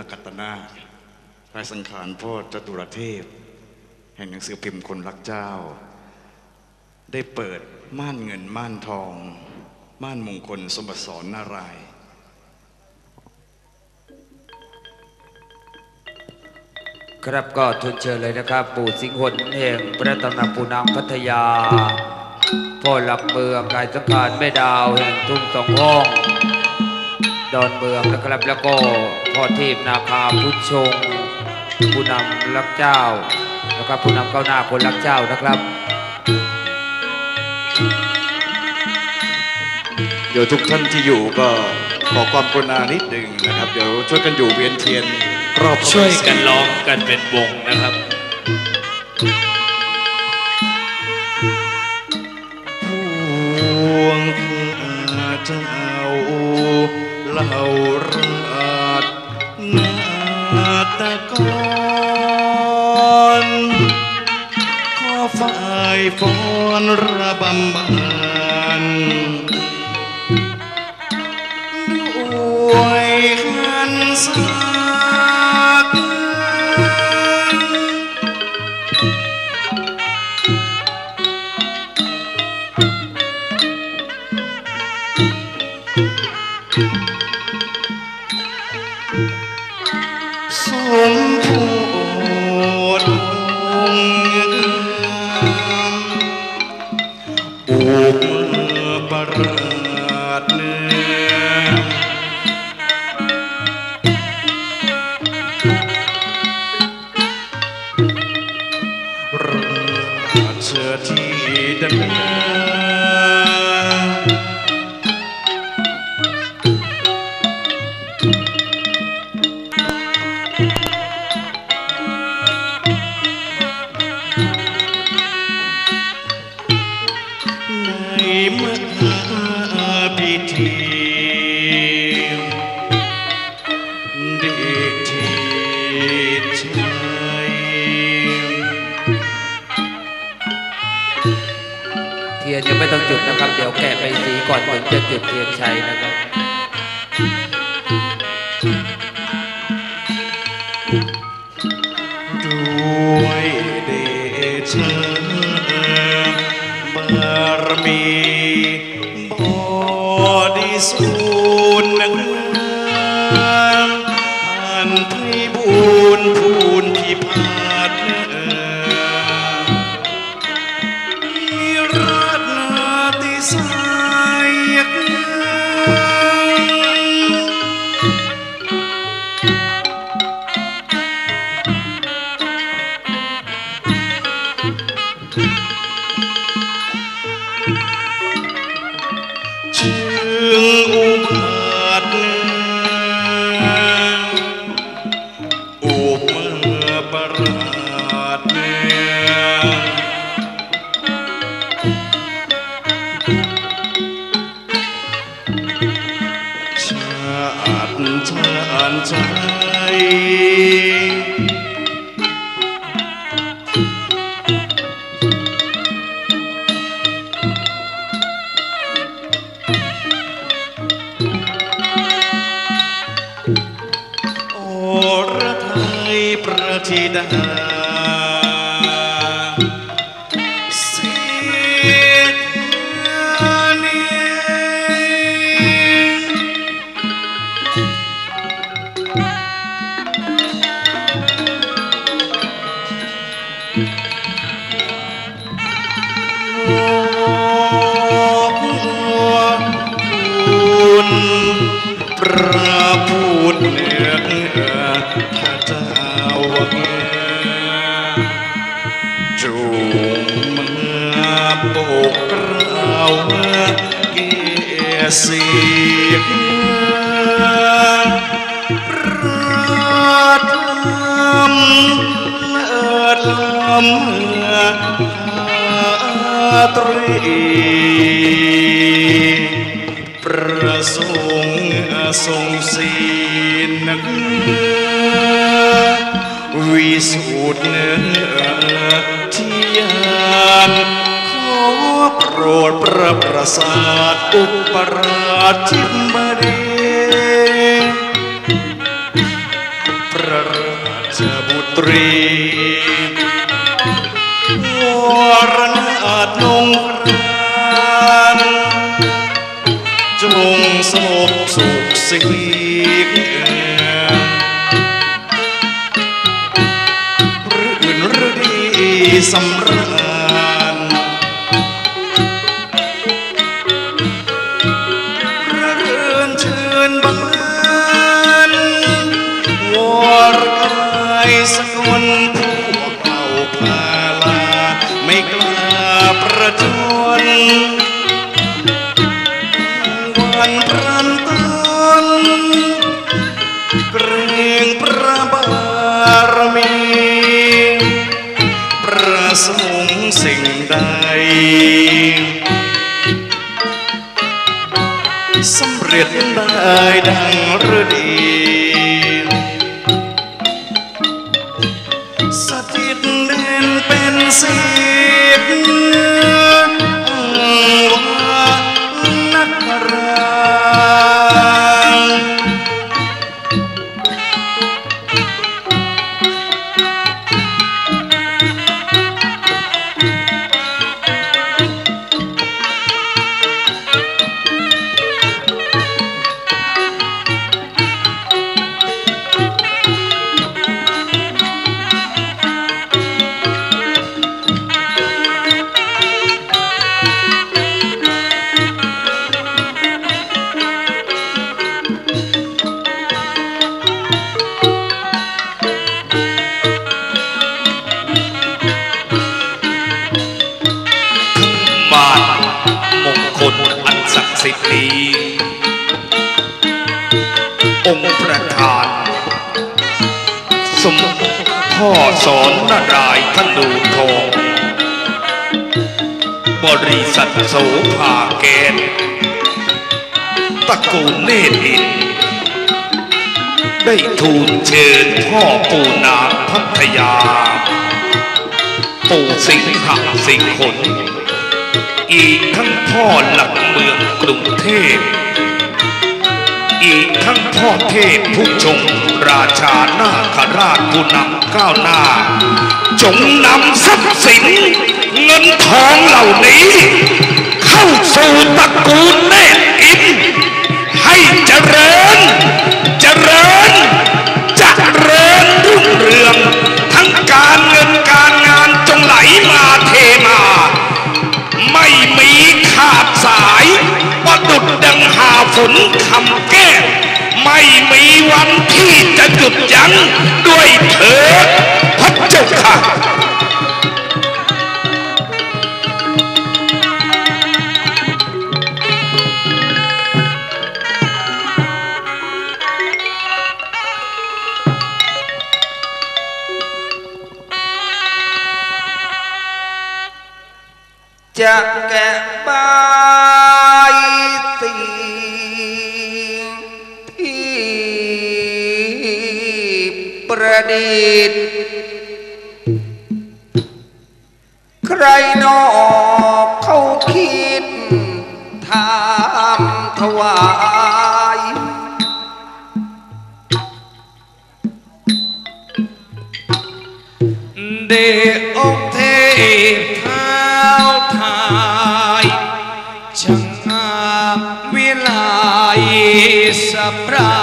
อากัตนาพระสังขารพ่อจตุรเทพ แห่งหนังสือพิมพ์คนรักเจ้า ได้เปิดม่านเงินม่านทอง ม่านมงคลสมบัติสอนนารายครับก็ทุนเชิญเลยนะครับ ปู่สิงห์หนแห่งพระตำหนักปูนางพัทยา พ่อหลักเมืองกายสังการแม่ดาวแห่งทุ่งสองห้อง ดอนเมืองนะครับ แล้วก็พ่อเทพนาคาพุทธชง ผู้นำรักเจ้านะครับผู้นำก้าวหน้าคนรักเจ้านะครับ เดี๋ยวทุกท่านที่อยู่ก็ขอความกรุณานิดหนึ่งนะครับ เดี๋ยวช่วยกันอยู่เวียนเทียนรอบช่วยกันร้องกันเป็นวงนะครับ เปะไปสีก่อนถึงจะจุดเทียนชัยนะครับ ตรีประสงค์ทรงศีลนักวิสุทธิ์เนื้อที่ยานขอโปรดประประสาทอุปราชิตบดีชบุตรี สุ กูลเนตรอินได้ทูลเชิญพ่อปู่นาพัทยา ปู่สิงหะสิงหนอีกทั้งพ่อหลักเมืองกรุงเทพ อีกทั้งพ่อเทพผู้ชงราชานาคราชผู้นำก้าวหน้า จงนำทรัพย์สินเงินทองเหล่านี้ เข้าสู่ตระกูลเนตรอิน เจริญ เจริญจเจริญรุ่งเรือง ทั้งการเงินการงานจงไหลมาเทมา ไม่มีขาดสายประดุดดังหาฝนคำแก้ ไม่มีวันที่จะหยุดยั้งด้ ประดิษฐ์ ใครนอกเขาคิดทำถวายเดอกเทพเท้าทายช่างงามวิไลสะพรา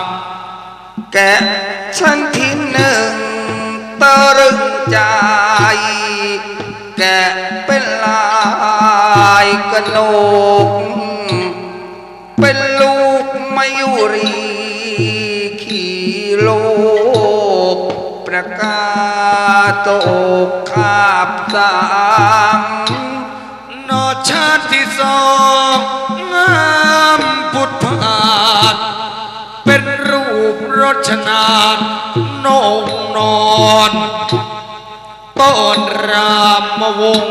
งแกะชั้น หนึ่งตะรึงใจ แกะเป็นลายกระโหนกเป็นลูกมายุรีขี่โลก ประกาศตกคาบสามนอชาติที่สองงามพุทธ ปรชนานนงนอนต้นรามวง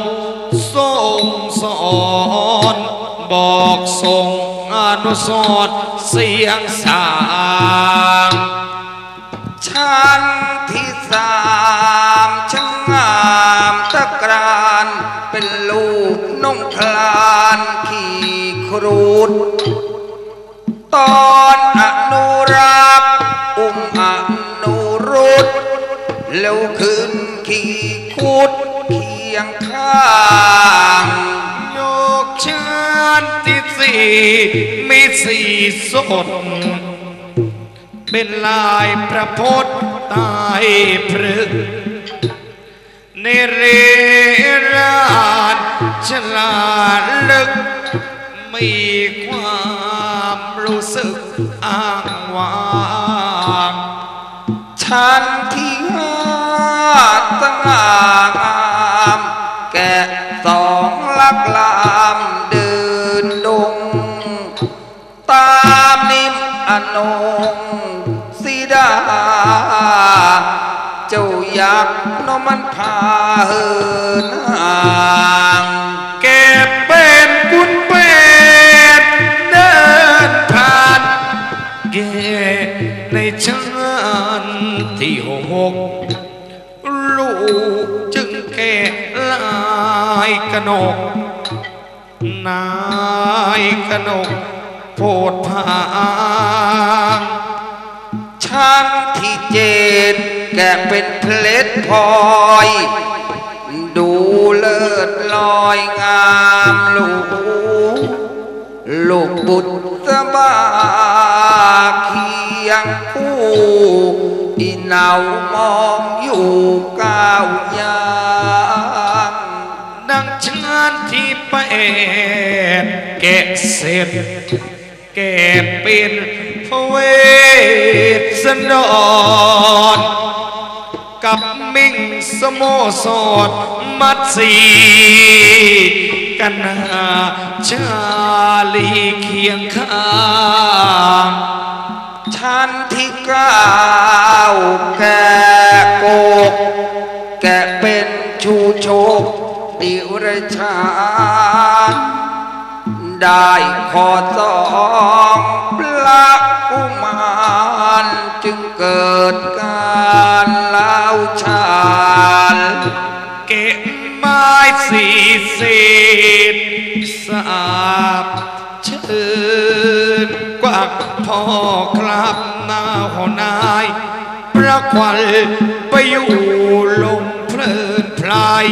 ทรงสอนบอกส่งอนุสรเสียงสางชั้นที่สามช่างงามตะกรานเป็นลูกนงคลานขี่ครูดตอน แล้วขึ้นขี่คุดเคียงข้างโยกชาติที่สี่มีสี่สด เป็นลายพระพจน์ตายพฤกในเรราชฉลาดลึก มีความรู้สึกอ้างว้างฉันที่าดสงงาม แกะสองลักลามเดินดง ตามนิมอนงสีดา เจ้ายักษ์นมันพาเหินหา กนก นายกนกโพดพางช่างที่เจดแกเป็นเพลทพลอย ดูเลิศลอยงามลูกลูกบุตรสบาเคียงคู่อีเนามองอยู่ก้าวยา ดังชาติที่แปดแกะเสร็จแกเป็นพระเวสสันดรกับมิ่งสโมสรมัดสีกันนาชาลีเคียงข้างชั้นที่เก้าแกะโกกแกะเป็นชูโชค ดิรชาได้ขอสองพระกุมารจึงเกิดการเล่าชาญเก็บไม้สีสิทสาบเชิญกวักพ่อครับหน้าหอนายพระควันไปอยู่ลงเพลินพลาย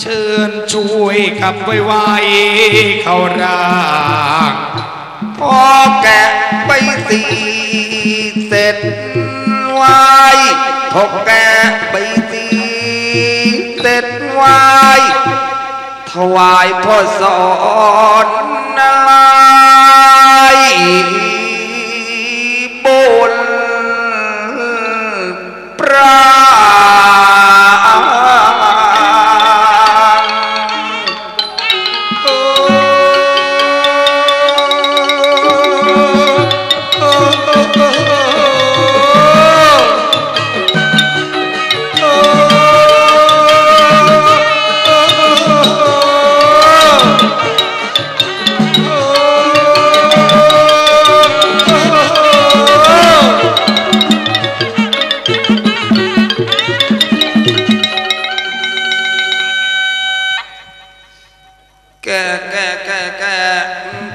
เชิญช่วยขับไวไว้เข้าร่างพอแกะไปสีเสร็จไวพอแกะไปสีเสร็จไวถวายพ่อสอนนายบนปรา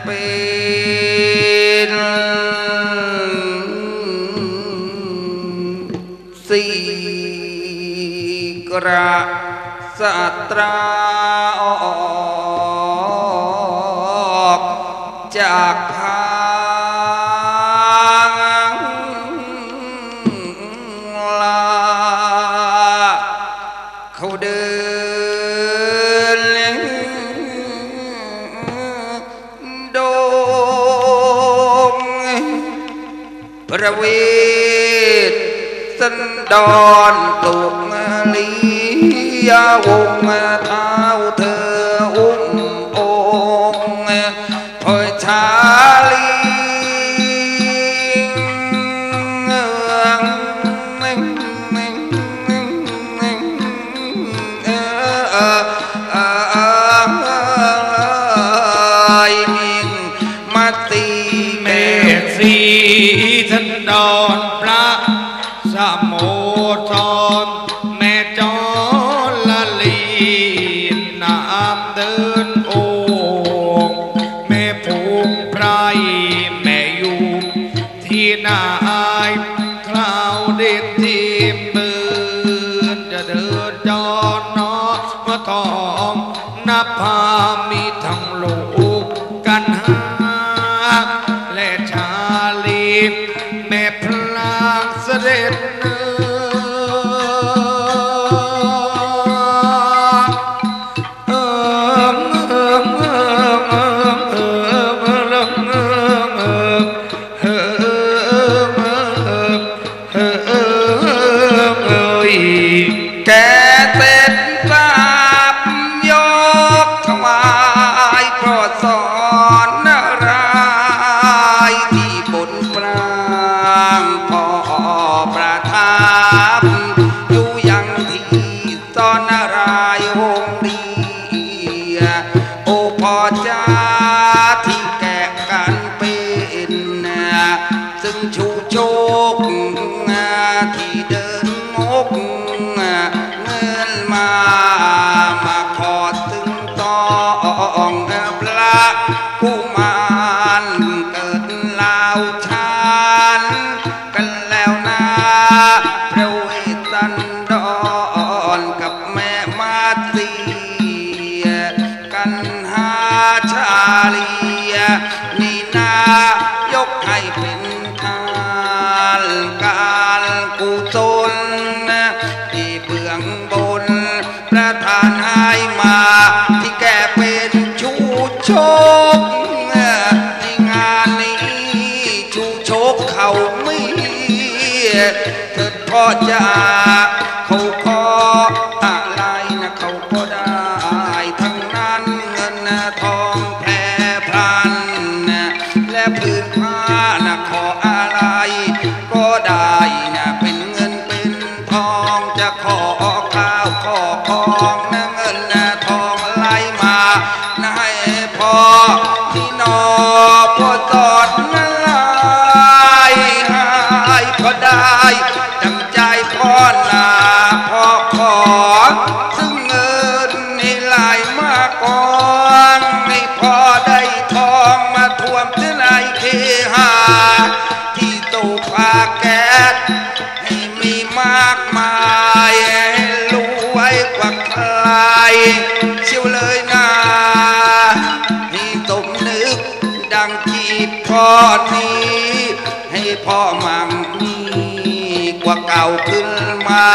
เป็นสีกระสตรา ระเวทสันดอนตุกลียาวงเท้าเธออุ้มองคอยช้า โชคที่เดินงก กว่าใครเชียวเลยนะให้สมนึกดังจีบพ่อนี้ให้พ่อมั่งมีกว่าเก่าขึ้นมา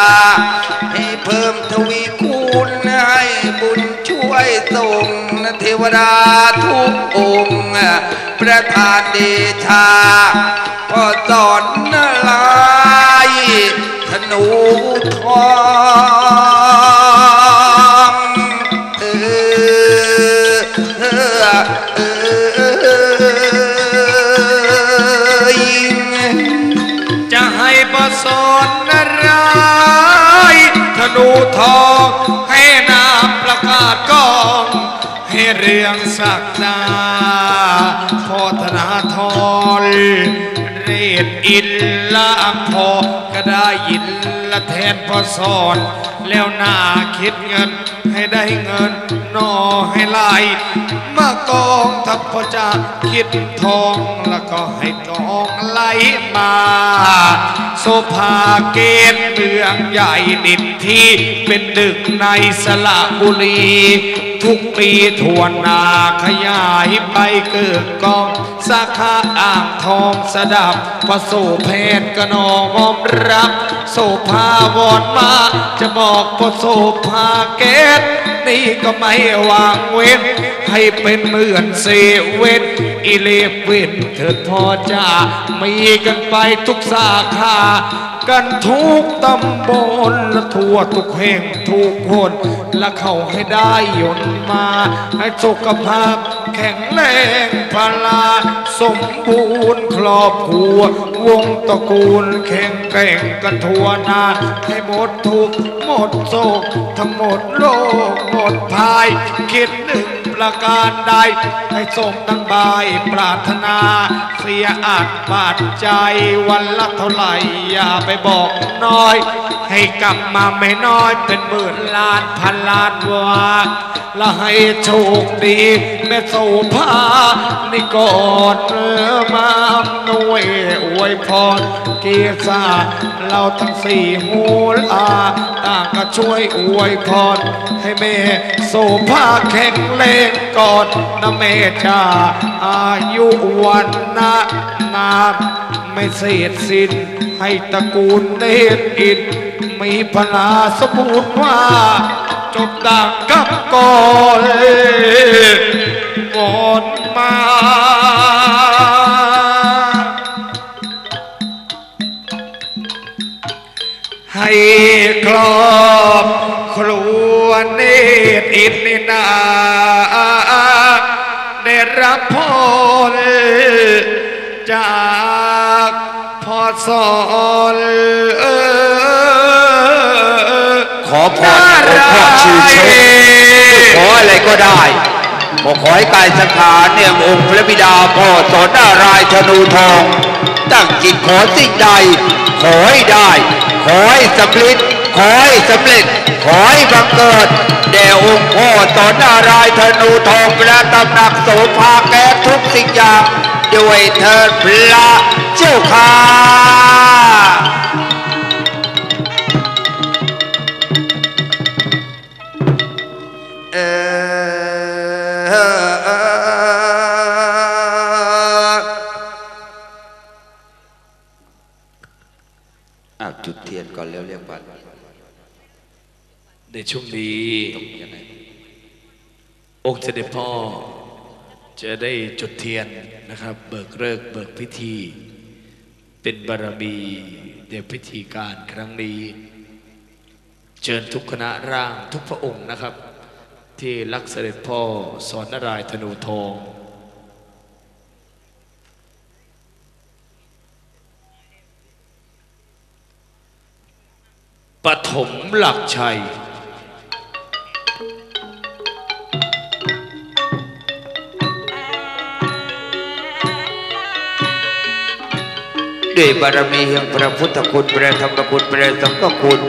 ให้เพิ่มทวีคูณให้บุญช่วยส่งเทวดาทุกองค์ประทานเดชาพ่อสอนนลายธนูทอง นูทองให้นามประกาศกอง ให้เรียงศักดาโพธนาทรเรศอินละอัมพอก็ได้ยินละแทนพอสอน แล้วน่าคิดเงินให้ได้เงินนอให้ไหลมากองทัพพอจะคิดทองแล้วก็ให้ทองไหลมาโซภาเกตเมืองใหญ่ดินที่เป็นดึกในสระบุรี ทุกปีทวนนาขยายไปเกิดกองสาขาอ่างทองสดับประโสเพศกนองมอมรับโสภาวอนมา จะบอกพอโสภาเกตนี่ก็ไม่วางเว้น ให้เป็นเหมือนเซเว่นอีเลฟเว่นเถิดพอจะมีกันไปทุกสาขา กันทุกตำบลและทั่วทุกแห่งทุกคน และเขาให้ได้ยนมา ให้สุขภาพแข็งแรงพลาสมบูรณ์ครอบครัว วงตระกูลแข็งแกร่งกันทั่วหน้า ให้หมดทุกหมดโศก ทั้งหมดโลกหมดภายคิดหนึ่ง ประการใดให้สมดังบายปรารถนา เสียอาจบาดใจวันละเท่าไหร่อย่าไปบอกน้อย ให้กลับมาไม่น้อยเป็นหมื่นล้านพันล้านวาและให้โชคดีแม่โสภานี่กอดเนื้อมาหน่วยอวยพรเกียรติ เราทั้งสี่หูลาต่างก็ช่วยอวยพรให้แม่โสภาแข็งแรงก่อนนะแม่จ้าอายุวันนะนามไม่เสร็จสิ้นให้ตระกูลเนตรอินมีพลาสมุนว่าจบดังกับก่อนวอนมา ครอบครัวเนตรอินนินาได้รับพรจากพ่อสอนขอพรจากองค์พ่อชูชกขออะไรก็ได้ขอขอให้กายสังขารเนี่ยองค์พระบิดาพ่อสอนนารายณ์ธนูทอง ตั้งจิตขอสิ่งใดขอให้ได้ ขอให้สำเร็จขอให้สำเร็จ ขอให้บังเกิด แด่องค์พ่อสอนนารายธนูทองและตำหนักโสภาแก่ทุกสิ่งอย่าง ด้วยเธอพระเจ้าค่ะ ช่วงนี้องค์เสด็จพ่อ จะได้จุดเทียนนะครับ เบิกเลิกเบิกพิธี เป็นบารมีในพิธีการครั้งนี้ เชิญทุกคณะร่างทุกพระองค์นะครับ ที่รักเสด็จพ่อสอนนารายณ์ธนูทองปฐมหลักชัย ด้วยบารมีแห่งพระพุทธคุณพระธรรมคุณพระสังฆคุณ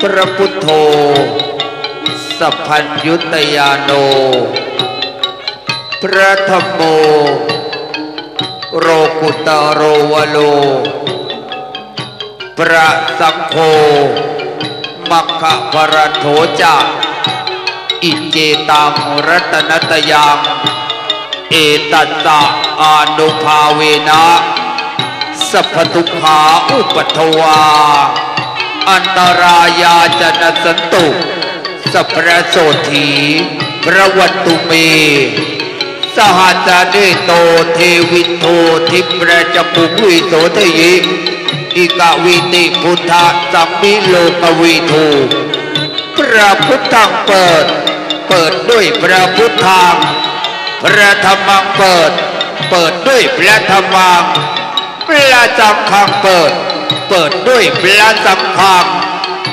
พระพุทโธสัพพัญยุตยาโน พระธรรมโม โรกุตาโรวโล พระสังโฆมัคคะปรโถจาอิเจตังรัตนตยัง เอตัสสะอนุภาเวนะ สัพพทุขาอุปทวา อันตรายาจนสันตุสัพระโสถีพระวัตุเม สหัสเดโตเทวินโททิประจปุวิโสทยิอิกาวิติพุทธะสัมมิโลกวิทูพระพุทธังเปิด เปิดด้วยพระพุทธังพระธรรมังเปิด เปิดด้วยพระธรรมัง พระสังฆังเปิด เปิดด้วยพระสังฆัง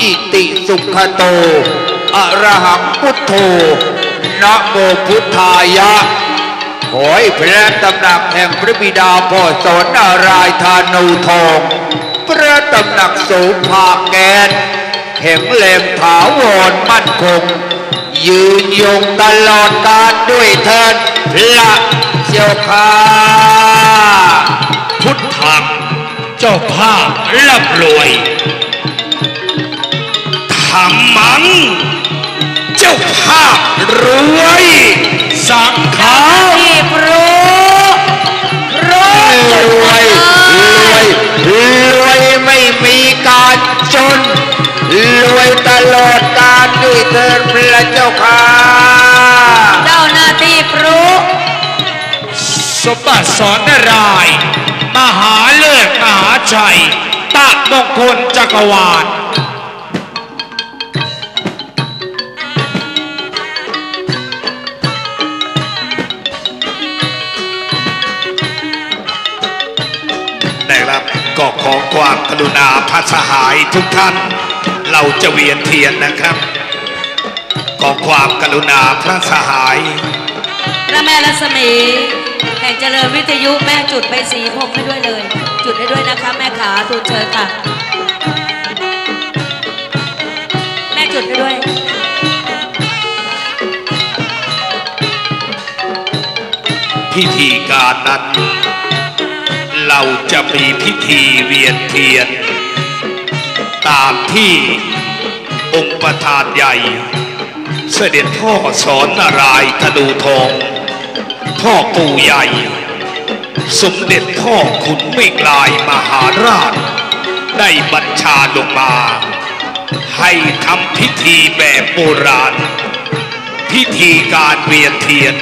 อิติสุขโตอรหังพุทโธนะโมพุทธายะ ขอให้พระตำหนักแห่งพระบิดาพ่อสอนนารายธานูทอง พระตำหนักโสภาแกนแข็งแรงถาวรมั่นคง ยืนยงตลอดกาลด้วยเถิดพระเจ้าค่ะ ทธังเจ้าภาพร่ำรวยธรรมัง เจ้าภาพรวยสังฆาที่ปรู้รู้รวยรวยรวยไม่มีการจนรวยตลอดกาลด้วยเถิดพระเจ้าค่ะเจ้าหน้าที่ปรู้สมบัติสอน คลจักรวาลนะครับก็ขอความกรุณาพระสหายทุกท่าน เราจะเวียนเทียนนะครับขอความกรุณาพระสหาย พระแม่รัศมี แห่งเจริญวิทยุแม่จุดไปสีพรมให้ด้วยเลย จุดให้ด้วยนะคะ แม่ขาทูลเชิญค่ะ พิธีการนั้น เราจะมีพิธีเวียนเทียน ตามที่องค์ประธานใหญ่ เสด็จพ่อสอนนารายณ์ธนูทอง พ่อปู่ใหญ่ สมเด็จพ่อขุนเมฆลายมหาราช ได้บัญชาลงมา ให้ทำพิธีแบบโบราณ พิธีการเวียนเทียน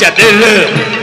จะได้เริ่ม